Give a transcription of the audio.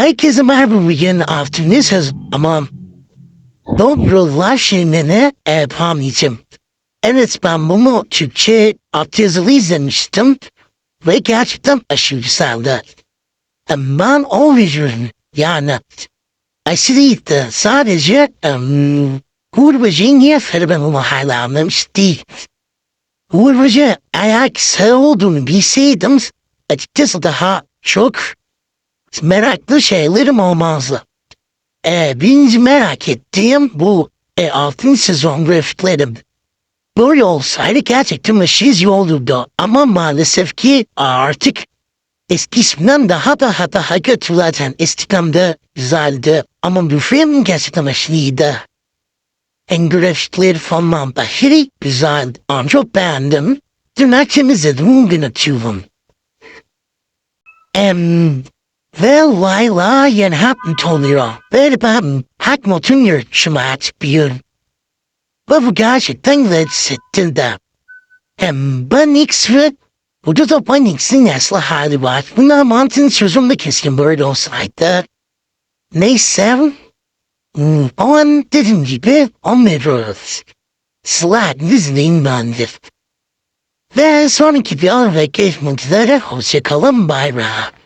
Herkese merhaba bugün Afternoons ama Dobrolar şeyini yapamayacağım. Evet ben bunu Türkçe altyazılı izlemiştim ve gerçekten aşırı güzeldi. Ben o videonun yani aşırıydı sadece um, Böceği niye ben onu hala anlamış değil. Böceği eğer kısa olduğunu bilseydim açıkçası daha çok meraklı şeylerim olmazdı. E, birinci merak ettiğim bu e, altın sezon grafiklerim. Böyle olsaydı gerçekten iyi olurdu. Ama maalesef ki artık eskisinden daha daha daha kötü zaten. De güzeldi. Ama bu film gerçekten aşırıydı. En grafikleri falan güzeldi. Ama çok beğendim. Dün akşam izledim bugün atıyorum. Em, ve Layla yeni hapın oluyor. Ve ben hakmotun yurtşuma açıklıyorum. Ve bu gerçekten lezzetli de. Hem ben X ve da ben X'in aslı hali var. Buna mantığın sözümde keskin böyle olsaydı. Neyse. O an dediğim gibi anlıyoruz. Slide izleyin bendir. Ve sonraki bir ara ve üzere. Hoşçakalın bayrağı.